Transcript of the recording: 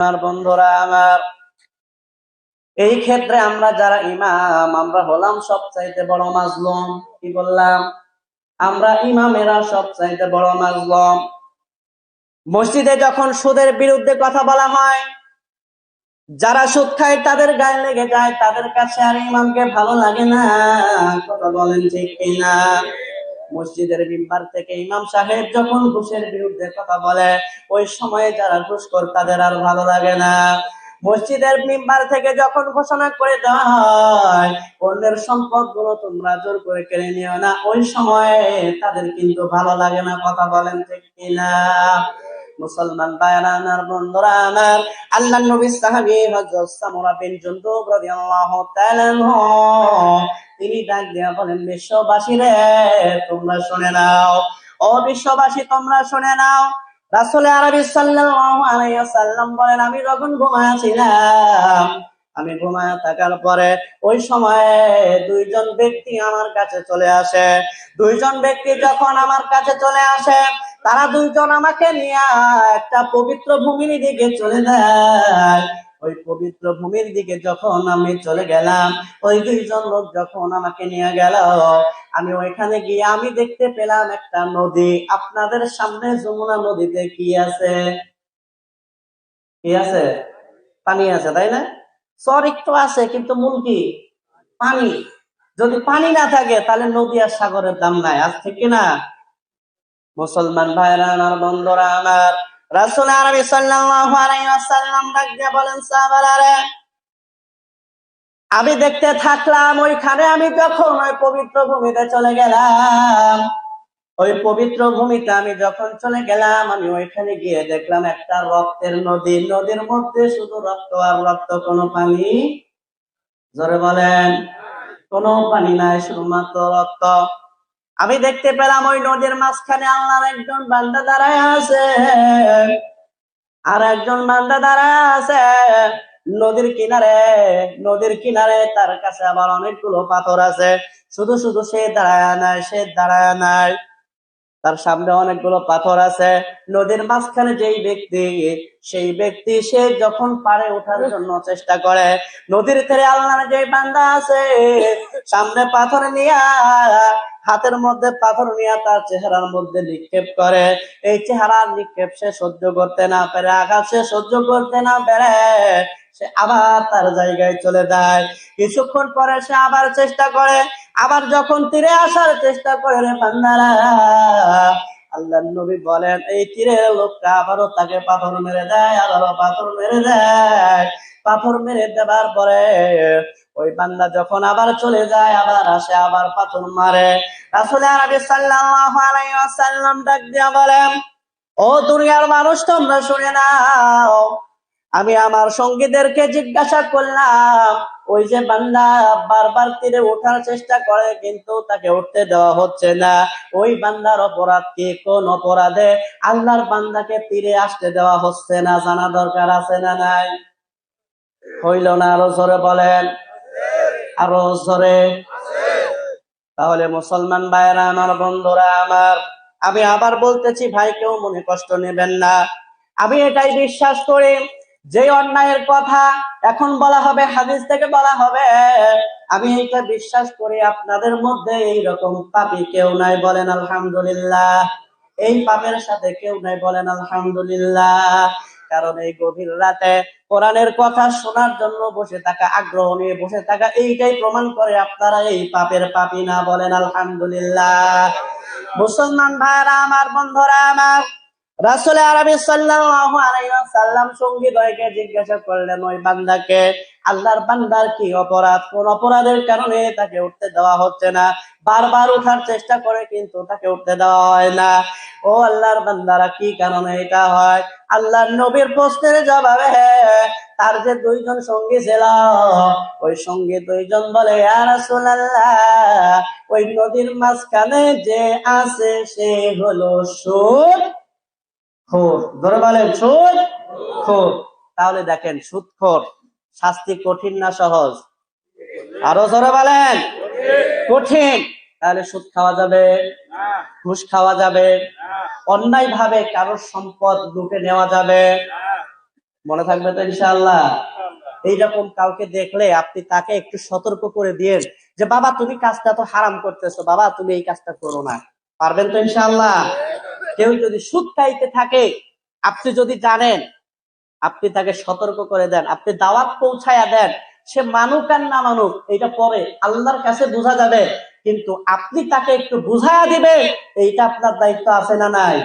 আমার বন্ধুরা আমার, এই ক্ষেত্রে আমরা যারা ইমাম, আমরা হলাম সবচাইতে বড় মাজলুম। কি বললাম? আমরা ইমামেরা সবচাইতে বড় মাজলুম। মসজিদে যখন সুদের বিরুদ্ধে কথা বলা হয়, যারা সুদ খায় তাদের গায়ে লেগে যায়, তাদের কাছে আর ইমামকে ভালো লাগে না। কথা বলেন ঠিক কিনা? মসজিদের মিম্বার থেকে ইমাম সাহেব যখন ঘুষের বিরুদ্ধে কথা বলে, ওই সময়ে যারা ঘুষখোর তাদের আর ভালো লাগে না। মসজিদের মিম্বার থেকে যখন ঘোষণা করে দেওয়া হয়, অন্যের সম্পদগুলো তোমরা জোর করে কেড়ে নিও না। ওই সময়ে তাদের কিন্তু ভালো লাগে না কথা বলেন ঠিক কিনা। মুসলমান আমার বন্ধুরা, আমার আল্লাহ নবী সাহাবী হযরত সামুরা বিন জুনদুব রাদিয়াল্লাহু তাআলা তিনি ডাক দিয়া বলেন, বিশ্ববাসী রে, তোমরা শুনে নাও। ও বিশ্ববাসী, তোমরা শুনে নাও। আরবি সাল্লাল্লাহু আলাইহি ওয়াসাল্লাম বলেন, আমি যখন আমি ঘুমায় থাকার পরে ওই সময়ে দুইজন ব্যক্তি আমার কাছে চলে আসে। দুইজন ব্যক্তি যখন আমার কাছে চলে আসে, তারা দুইজন আমাকে নিয়ে একটা পবিত্র ভূমির দিকে চলে যায়। ওই পবিত্র ভূমির দিকে যখন আমি চলে গেলাম, ওই দুইজন লোক যখন আমাকে নিয়ে গেল, আমি ওইখানে গিয়ে আমি দেখতে পেলাম একটা নদী। আপনাদের সামনে যমুনা নদীতে কি আছে? কি আছে? পানি আছে, তাই না? চর একটু আছে, কিন্তু মূল কি? পানি। যদি পানি না থাকে, তাহলে নদী আর সাগরের দাম নাই। আজ থেকে না? মুসলমান ভাইরা, আমার বন্ধুরা, আমার রাসূল আরবি সাল্লাল্লাহু আলাইহি ওয়াসাল্লাম ডাক বলেন সাহাবারা আমি দেখতে থাকলাম, ওইখানে আমি যখন ওই পবিত্র ভূমিতে চলে গেলাম, ওই পবিত্র ভূমিতে আমি যখন চলে গেলাম, আমি ওইখানে গিয়ে দেখলাম একটা রক্তের নদী। নদীর মধ্যে শুধু রক্ত আর রক্ত, কোনো পানি? জোরে বলেন, কোনো পানি নাই, শুধুমাত্র রক্ত। আমি দেখতে পেলাম ওই নদীর মাঝখানে আল্লাহর একজন বান্দা দাঁড়ায় আছে। আর একজন বান্দা দাঁড়ায় আছে নদীর কিনারে। নদীর কিনারে তার কাছে আবার অনেকগুলো পাথর আছে। শুধু শুধু সে দাঁড়ায় নাই, সে দাঁড়ায় নাই। তার সামনে অনেকগুলো পাথর আছে। নদীর মাঝখানে যেই ব্যক্তি, সেই ব্যক্তি সে যখন পারে ওঠার জন্য চেষ্টা করে, নদীর তীরে আল্লাহর যে বান্দা আছে, সামনে পাথর নিয়ে হাতের মধ্যে পাথর নিয়ে তার চেহারার মধ্যে নিক্ষেপ করে। এই চেহারার নিক্ষেপ সে সহ্য করতে না পারে সে সহ্য করতে না পারে, সে আবার তার জায়গায় চলে যায়। কিছুক্ষণ পরে সে আবার চেষ্টা করে, আবার যখন তীরে আসার চেষ্টা করে রে বান্দারা আল্লাহ নবী বলেন, এই তীরের লোকটা আবারও তাকে পাথর মেরে দেয়, আবারও পাথর মেরে দেয়। পাথর মেরে দেবার পরে ওই বান্দা যখন আবার চলে যায়, আবার আসে, আবার পাথর মারে। রাসূল আরবি সাল্লাল্লাহু আলাইহি ওয়াসাল্লাম ডাক দিয়া বলেন, ও দুনিয়ার মানুষ, তোমরা শুনে নাও। আমি আমার সঙ্গীদেরকে জিজ্ঞাসা করলাম, ওই যে বান্দা বারবার তীরে ওঠার চেষ্টা করে, কিন্তু তাকে উঠতে দেওয়া হচ্ছে না। ওই বান্দার অপরাধ কি? কোন অপরাধে আল্লাহর বান্দাকে তীরে আসতে দেওয়া হচ্ছে না? জানা দরকার আছে না নাই? হইল না আরও জোরে বলেন। আরও জোরে। তাহলে মুসলমান ভাইরা আমার বন্ধুরা, আমার, আমি আবার বলতেছি, ভাই, কেউ মনে কষ্ট নেবেন না। আমি এটাই বিশ্বাস করি, যে অন্যায়ের কথা এখন বলা হবে, হাদিস থেকে বলা হবে, আমি এটা বিশ্বাস করি, আপনাদের মধ্যে এই রকম পাপি কেউ নাই বলেন আলহামদুলিল্লাহ। এই পাপের সাথে কেউ নাই বলেন আলহামদুলিল্লাহ। কারণ এই গভীর রাতে কোরআনের কথা শোনার জন্য বসে থাকা, আগ্রহ নিয়ে বসে থাকা, এইটাই প্রমাণ করে আপনারা এই পাপের পাপি না বলেন, আলহামদুলিল্লাহ। মুসলমান ভাইরা আমার বন্ধুরা, আমার আরবি ওয়াসাল্লাম সঙ্গী জিজ্ঞাসা করলেন, ওই বান্দাকে আল্লাহর বান্দার কি অপরাধ? কোন অপরাধের কারণে তাকে উঠতে দেওয়া হচ্ছে না? বারবার উঠার চেষ্টা করে কিন্তু তাকে উঠতে দেওয়া হয় না। ও আল্লাহর বান্দারা, কি কারণে এটা হয়? আল্লাহর নবীর প্রশ্নের জবাবে তার যে দুইজন সঙ্গী ছিল, ওই সঙ্গী দুইজন বলে ওই নদীর মাঝখানে যে আছে সে হলো সুদ। তাহলে দেখেন সুদখোর শাস্তি কঠিন না সহজ? আরও জোরে বলেন, কঠিন। তাহলে সুদ খাওয়া যাবে, ঘুষ খাওয়া যাবে অন্যায় ভাবে কারোর সম্পদ লুটে নেওয়া যাবে। মনে থাকবে তো ইনশাআল্লাহ? এইরকম কাউকে দেখলে আপনি তাকে একটু সতর্ক করে দিয়েন যে, বাবা, তুমি কাজটা তো হারাম করতেছো। বাবা, তুমি এই কাজটা করো না। পারবেন তো ইনশাআল্লাহ? কেউ যদি সুদ খাইতে থাকে, আপনি যদি জানেন, আপনি তাকে সতর্ক করে দেন, আপনি দাওয়াত পৌঁছায়া দেন, সে মানুক আর না মানুক এটা পরে আল্লাহর কাছে বোঝা যাবে। কিন্তু আপনি তাকে একটু বুঝায়া দিবেন, এইটা আপনার দায়িত্ব আছে না নাই?